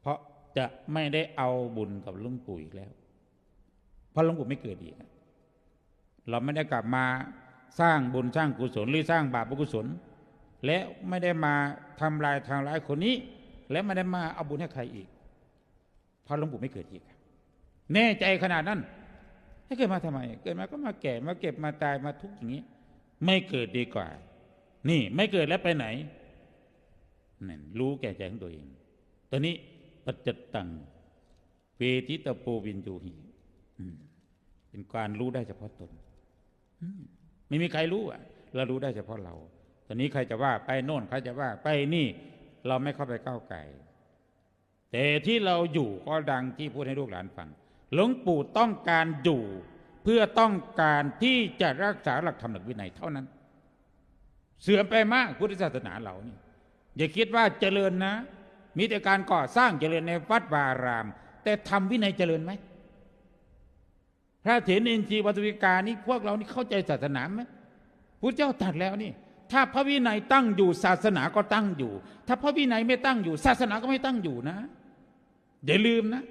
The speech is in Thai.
เพราะจะไม่ได้เอาบุญกับลุงปู่อีกแล้ว เพราะลุงปู่ไม่เกิดอีก เราไม่ได้กลับมาสร้างบุญสร้างกุศลหรือสร้างบาปกุศล และไม่ได้มาทำลายทางร้ายคนนี้ และไม่ได้มาเอาบุญให้ใครอีก เพราะลวงปู่ไม่เกิดอีก แน่ใจขนาดนั้นให้เกิดมาทำไม เกิดมาก็มาแก่มาเก็บมาตายมาทุกข์อย่างนี้ ไม่เกิดดีกว่า นี่ไม่เกิดแล้วไปไหนนั่นรู้แก่ใจของตัวเองตอนนี้ ปัจจตังเวทิตโปวินยูหีเป็นการรู้ได้เฉพาะตนไม่มีใครรู้อะ เรารู้ได้เฉพาะเรา ตอนนี้ใครจะว่าไปโน่นใครจะว่าไปนี่ เราไม่เข้าไปก้าวไก่แต่ที่เราอยู่ก็ดังที่พูดให้ลูกหลานฟัง หลวงปู่ต้องการอยู่ เพื่อต้องการที่จะรักษาหลักธรรมหลักวินัยเท่านั้น เสื่อมไปมากพุทธศาสนาเรานี่อย่าคิดว่าเจริญนะ มีแต่การก่อสร้างเจริญในวัดวาราม แต่ทำวินัยเจริญไหมพระเถรอินทรีปัตวิกานี่พวกเรานี่เข้าใจศาสนาไหมพุทธเจ้าตรัดแล้วนี่ ถ้าพระวินัยตั้งอยู่ศาสนาก็ตั้งอยู่ ถ้าพระวินัยไม่ตั้งอยู่ ศาสนาก็ไม่ตั้งอยู่นะอย่าลืมนะ